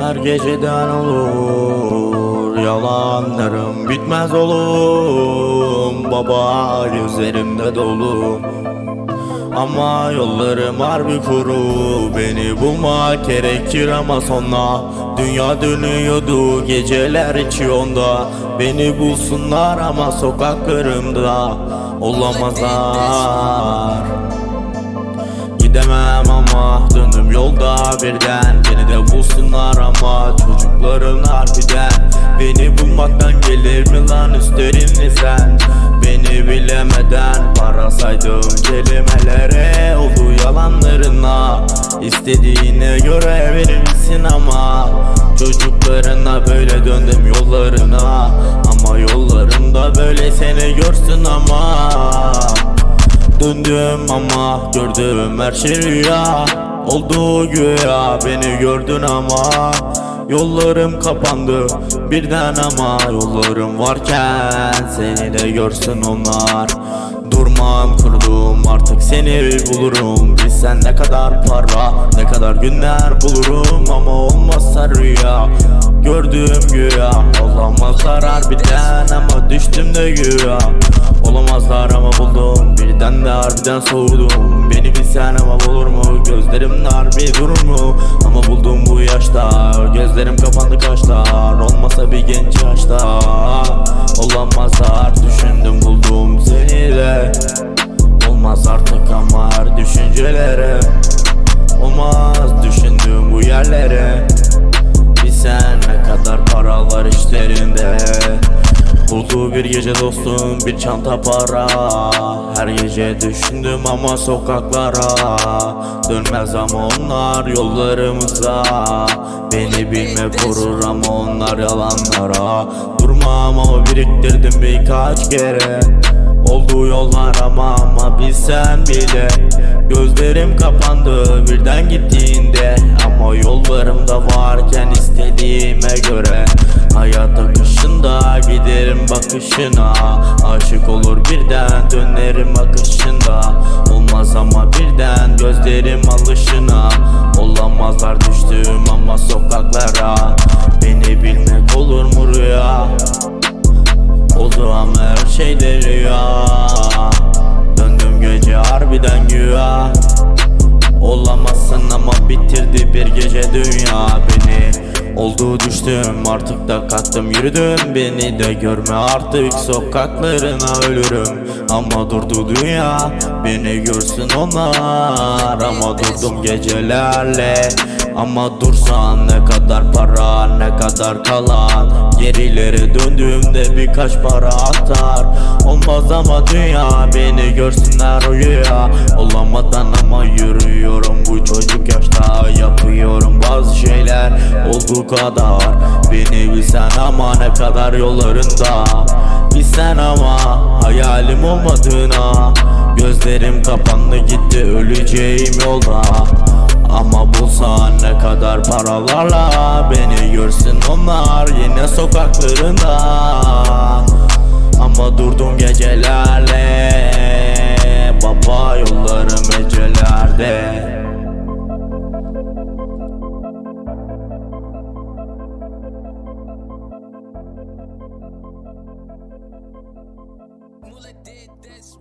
Her geceden olur Yalanlarım bitmez oğlum. Baba gözlerimde dolu. Ama yollarım harbi kuru. Beni bulmak gerekir ama sonra. Dünya dönüyordu geceler içiyonda Beni bulsunlar ama sokaklarımda Olamazlar. Gidemem ama döndüm yolda birden Bulsunlar ama çocuklarım harbiden. Beni bulmaktan gelir mi lan üstlerin mi sen? Beni bilemeden para saydım kelimelere. Oldu yalanlarına. İstediğine göre verirsin ama Çocuklarına böyle döndüm yollarına. Ama yollarında böyle seni görsün ama. Döndüm ama gördüm her şey rüya Oldu güya beni gördün ama Yollarım kapandı birden ama Yollarım varken seni de görsün onlar Durmam kurdum artık seni bulurum Bilsen ne kadar para ne kadar günler bulurum Ama olmazsa rüya gördüm güya Olamazlar harbiden ama düştüm de güya. Olamazlar ama buldum. Birden de harbiden soğudum. Beni bilsen ama bulur mu? Gözlerim harbi durur mu? Ama buldum bu yaşta. Gözlerim kapandı kaşlar. Olmasa bir genç yaşta Bulduğu bir gece dostum bir çanta para. Her gece düşündüm ama sokaklara. Dönmez ama onlar yollarımıza. Beni bilme korur ama onlar yalanlara. Durmam ama biriktirdim birkaç kere. Olduğu yollar ama ama bilsen bile. Gözlerim kapandı birden gittiğinde. Ama yollarımda varken istediğime göre bakışına. Aşık olur birden dönerim akışında. Olmaz ama birden gözlerim alışına. Olamazlar düştüm ama sokaklara. Beni bilmek olur mu rüya? Oldu ama her şey de rüya. Döndüm gece harbiden güya. Olamazsın ama bitirdi bir gece dünya Oldu düştüm artık da kalktım yürüdüm Beni de görme. Artık sokaklarına ölürüm. Ama durdu dünya beni görsün onlar. Ama durdum gecelerle. Ama dursan ne kadar para ne kadar kalan. Gerileri döndüğümde birkaç para atar. Olmaz ama dünya beni görsünler rüya Olamadan ama yürüyorum olduğu kadar. Beni bilsen ama ne kadar yollarında. Bilsen ama hayalim olmadığına. Gözlerim kapandı gitti öleceğim yolda. Ama bulsan ne kadar paralarla Beni görsün onlar yine sokaklarında. Ama durdum gecelerle Shula did this